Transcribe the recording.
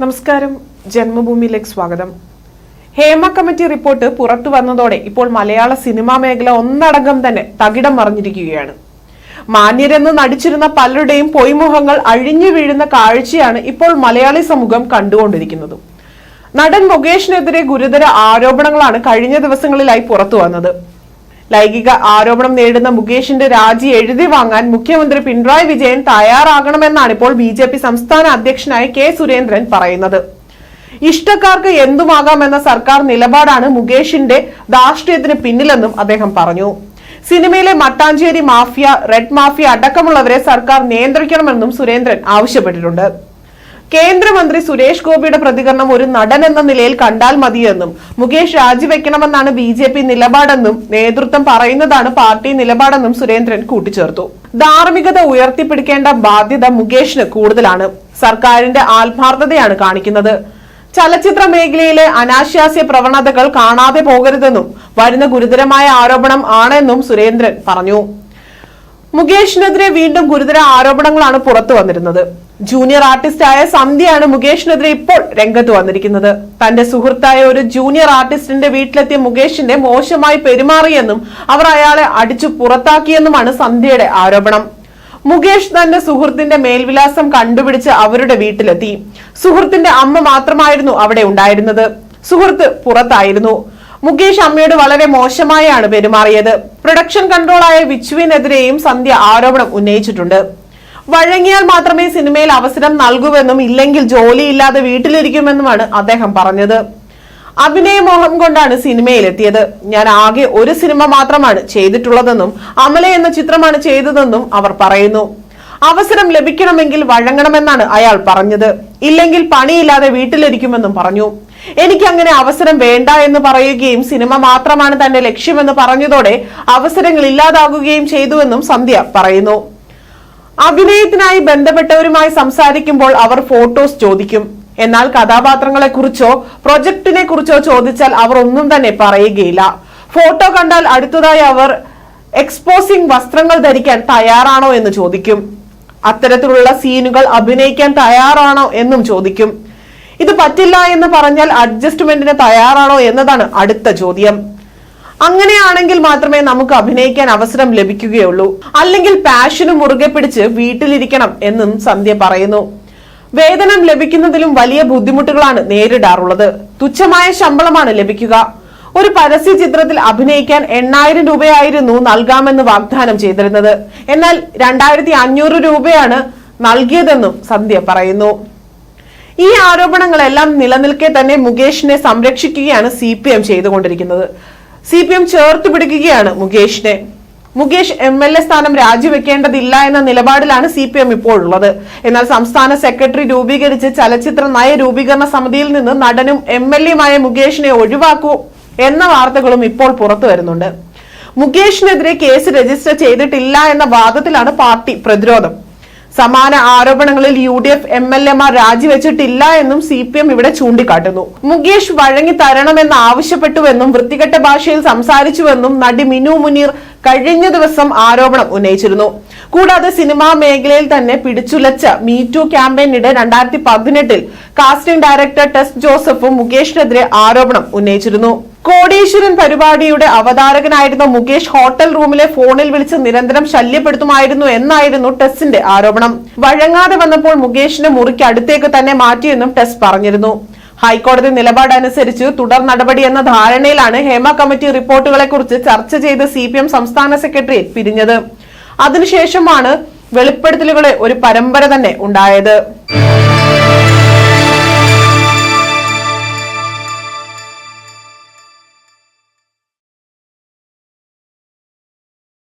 നമസ്കാരം. ജന്മഭൂമിയിലേക്ക് സ്വാഗതം. Hema committee report പുറത്തു വന്നതോടെ ഇപ്പോൾ മലയാള സിനിമാ മേഖല ഒന്നടങ്കം തന്നെ തകിടം മറിഞ്ഞിരിക്കുകയാണ്. മാന്യരെന്ന് നടിച്ചിരുന്ന പലരുടെയും പൊയ്മുഖങ്ങൾ അഴിഞ്ഞു വീഴുന്ന കാഴ്ചയാണ് ഇപ്പോൾ മലയാളി സമൂഹം കണ്ടുകൊണ്ടിരിക്കുന്നത്. നടൻ മുകേഷിനെതിരെ ഗുരുതര ആരോപണങ്ങളാണ് കഴിഞ്ഞ ദിവസങ്ങളിലായി പുറത്തു വന്നത്. ലൈംഗിക ആരോപണം നേരിടുന്ന മുകേഷിന്റെ രാജി എഴുതി വാങ്ങാൻ മുഖ്യമന്ത്രി പിണറായി വിജയൻ തയ്യാറാകണമെന്നാണ് ഇപ്പോൾ ബി ജെ പി സംസ്ഥാന അധ്യക്ഷനായ കെ സുരേന്ദ്രൻ പറയുന്നത്. ഇഷ്ടക്കാർക്ക് എന്തുമാകാമെന്ന സർക്കാർ നിലപാടാണ് മുകേഷിന്റെ ധാർഷ്ട്യത്തിന് പിന്നിലെന്നും അദ്ദേഹം പറഞ്ഞു. സിനിമയിലെ മട്ടാഞ്ചേരി മാഫിയ റെഡ് മാഫിയ അടക്കമുള്ളവരെ സർക്കാർ നിയന്ത്രിക്കണമെന്നും സുരേന്ദ്രൻ ആവശ്യപ്പെട്ടിട്ടുണ്ട്. കേന്ദ്രമന്ത്രി സുരേഷ് ഗോപിയുടെ പ്രതികരണം ഒരു നടൻ എന്ന നിലയിൽ കണ്ടാൽ മതിയെന്നും മുകേഷ് രാജിവെക്കണമെന്നാണ് ബി ജെ പി നിലപാടെന്നും നേതൃത്വം പറയുന്നതാണ് പാർട്ടി നിലപാടെന്നും സുരേന്ദ്രൻ കൂട്ടിച്ചേർത്തു. ധാർമ്മികത ഉയർത്തിപ്പിടിക്കേണ്ട ബാധ്യത മുകേഷിന് കൂടുതലാണ്. സർക്കാരിന്റെ ആത്മാർത്ഥതയാണ് കാണിക്കുന്നത്. ചലച്ചിത്ര മേഖലയിലെ അനാശാസ്യ പ്രവണതകൾ കാണാതെ പോകരുതെന്നും വരുന്ന ഗുരുതരമായ ആരോപണം ആണെന്നും സുരേന്ദ്രൻ പറഞ്ഞു. മുകേഷിനെതിരെ വീണ്ടും ഗുരുതര ആരോപണങ്ങളാണ് പുറത്തു വന്നിരുന്നത്. ജൂനിയർ ആർട്ടിസ്റ്റായ സന്ധ്യയാണ് മുകേഷിനെതിരെ ഇപ്പോൾ രംഗത്ത് വന്നിരിക്കുന്നത്. തന്റെ സുഹൃത്തായ ഒരു ജൂനിയർ ആർട്ടിസ്റ്റിന്റെ വീട്ടിലെത്തിയ മുകേഷിന്റെ മോശമായി പെരുമാറിയെന്നും അവർ അയാളെ അടിച്ചു പുറത്താക്കിയെന്നുമാണ് സന്ധ്യയുടെ ആരോപണം. മുകേഷ് തന്റെ സുഹൃത്തിന്റെ മേൽവിലാസം കണ്ടുപിടിച്ച് അവരുടെ വീട്ടിലെത്തി. സുഹൃത്തിന്റെ അമ്മ മാത്രമായിരുന്നു അവിടെ ഉണ്ടായിരുന്നത്. സുഹൃത്ത് പുറത്തായിരുന്നു. മുകേഷ് അമ്മയോട് വളരെ മോശമായാണ് പെരുമാറിയത്. പ്രൊഡക്ഷൻ കൺട്രോളായ വിച്ചുവിനെതിരെയും സന്ധ്യ ആരോപണം ഉന്നയിച്ചിട്ടുണ്ട്. വഴങ്ങിയാൽ മാത്രമേ സിനിമയിൽ അവസരം നൽകൂവെന്നും ഇല്ലെങ്കിൽ ജോലിയില്ലാതെ വീട്ടിലിരിക്കുമെന്നുമാണ് അദ്ദേഹം പറഞ്ഞത്. അഭിനയമോഹം കൊണ്ടാണ് സിനിമയിലെത്തിയത്. ഞാൻ ആകെ ഒരു സിനിമ മാത്രമാണ് ചെയ്തിട്ടുള്ളതെന്നും അമല എന്ന ചിത്രമാണ് ചെയ്തതെന്നും അവർ പറയുന്നു. അവസരം ലഭിക്കണമെങ്കിൽ വഴങ്ങണമെന്നാണ് അയാൾ പറഞ്ഞത്. ഇല്ലെങ്കിൽ പണിയില്ലാതെ വീട്ടിലിരിക്കുമെന്നും പറഞ്ഞു. എനിക്ക് അങ്ങനെ അവസരം വേണ്ട എന്ന് പറയുകയും സിനിമ മാത്രമാണ് തന്റെ ലക്ഷ്യമെന്ന് പറഞ്ഞതോടെ അവസരങ്ങൾ ഇല്ലാതാകുകയും ചെയ്തുവെന്നും സന്ധ്യ പറയുന്നു. അഭിനയത്തിനായി ബന്ധപ്പെട്ടവരുമായി സംസാരിക്കുമ്പോൾ അവർ ഫോട്ടോസ് ചോദിക്കും. എന്നാൽ കഥാപാത്രങ്ങളെ കുറിച്ചോ പ്രൊജക്ടിനെ കുറിച്ചോ ചോദിച്ചാൽ അവർ ഒന്നും തന്നെ പറയുകയില്ല. ഫോട്ടോ കണ്ടാൽ അടുത്തതായി അവർ എക്സ്പോസിംഗ് വസ്ത്രങ്ങൾ ധരിക്കാൻ തയ്യാറാണോ എന്ന് ചോദിക്കും. അത്തരത്തിലുള്ള സീനുകൾ അഭിനയിക്കാൻ തയ്യാറാണോ എന്നും ചോദിക്കും. ഇത് പറ്റില്ല എന്ന് പറഞ്ഞാൽ അഡ്ജസ്റ്റ്മെന്റിന് തയ്യാറാണോ എന്നതാണ് അടുത്ത ചോദ്യം. അങ്ങനെയാണെങ്കിൽ മാത്രമേ നമുക്ക് അഭിനയിക്കാൻ അവസരം ലഭിക്കുകയുള്ളൂ. അല്ലെങ്കിൽ പാഷന് മുറുകെ പിടിച്ച് വീട്ടിലിരിക്കണം എന്നും സന്ധ്യ പറയുന്നു. വേതനം ലഭിക്കുന്നതിലും വലിയ ബുദ്ധിമുട്ടുകളാണ് നേരിടാറുള്ളത്. തുച്ഛമായ ശമ്പളമാണ് ലഭിക്കുക. ഒരു പരസ്യ ചിത്രത്തിൽ അഭിനയിക്കാൻ എണ്ണായിരം രൂപയായിരുന്നു നൽകാമെന്ന് വാഗ്ദാനം ചെയ്തിരുന്നത്. എന്നാൽ രണ്ടായിരത്തി അഞ്ഞൂറ് രൂപയാണ് നൽകിയതെന്നും സന്ധ്യ പറയുന്നു. ഈ ആരോപണങ്ങളെല്ലാം നിലനിൽക്കെ തന്നെ മുകേഷിനെ സംരക്ഷിക്കുകയാണ് സി പി എം ചെയ്തുകൊണ്ടിരിക്കുന്നത്. സി പി എം ചേർത്ത് പിടിക്കുകയാണ് മുകേഷിനെ. മുകേഷ് എം എൽ എ സ്ഥാനം രാജിവെക്കേണ്ടതില്ല എന്ന നിലപാടിലാണ് സി പി എം ഇപ്പോൾ ഉള്ളത് എന്നാൽ സംസ്ഥാന സെക്രട്ടറി രൂപീകരിച്ച് ചലച്ചിത്ര നയ രൂപീകരണ സമിതിയിൽ നിന്ന് നടനും എം എൽ എയുമായ മുകേഷിനെ ഒഴിവാക്കൂ എന്ന വാർത്തകളും ഇപ്പോൾ പുറത്തു വരുന്നുണ്ട്. മുകേഷിനെതിരെ കേസ് രജിസ്റ്റർ ചെയ്തിട്ടില്ല എന്ന വാദത്തിലാണ് പാർട്ടി പ്രതിരോധം. സമാന ആരോപണങ്ങളിൽ U D F M L എമാർ രാജിവെച്ചിട്ടില്ല എന്നും സി പി എം ഇവിടെ ചൂണ്ടിക്കാട്ടുന്നു. മുകേഷ് വഴങ്ങി തരണമെന്ന് ആവശ്യപ്പെട്ടുവെന്നും വൃത്തികെട്ട ഭാഷയിൽ സംസാരിച്ചുവെന്നും നടി മിനു മുനീർ കഴിഞ്ഞ ദിവസം ആരോപണം ഉന്നയിച്ചിരുന്നു. കൂടാതെ സിനിമാ മേഖലയിൽ തന്നെ പിടിച്ചുലച്ച മീ മീറ്റു ക്യാമ്പയിനിടെ രണ്ടായിരത്തി പതിനെട്ടിൽ കാസ്റ്റിംഗ് ഡയറക്ടർ ടെസ് ജോസഫും മുകേഷിനെതിരെ ആരോപണം ഉന്നയിച്ചിരുന്നു. കോടീശ്വരൻ പരിപാടിയുടെ അവതാരകനായിരുന്ന മുകേഷ് ഹോട്ടൽ റൂമിലെ ഫോണിൽ വിളിച്ച് നിരന്തരം ശല്യപ്പെടുത്തുമായിരുന്നു എന്നായിരുന്നു ടെസ്സിന്റെ ആരോപണം. വഴങ്ങാതെ വന്നപ്പോൾ മുകേഷിന്റെ മുറിക്ക് അടുത്തേക്ക് തന്നെ മാറ്റിയെന്നും ടെസ് പറഞ്ഞിരുന്നു. ഹൈക്കോടതി നിലപാടനുസരിച്ച് തുടർ നടപടി എന്ന ധാരണയിലാണ് ഹേമ കമ്മിറ്റി റിപ്പോർട്ടുകളെ കുറിച്ച് ചർച്ച ചെയ്ത് സി സംസ്ഥാന സെക്രട്ടറി പിരിഞ്ഞത്. അതിനുശേഷമാണ് വെളിപ്പെടുത്തലുകളെ ഒരു പരമ്പര തന്നെ ഉണ്ടായത്.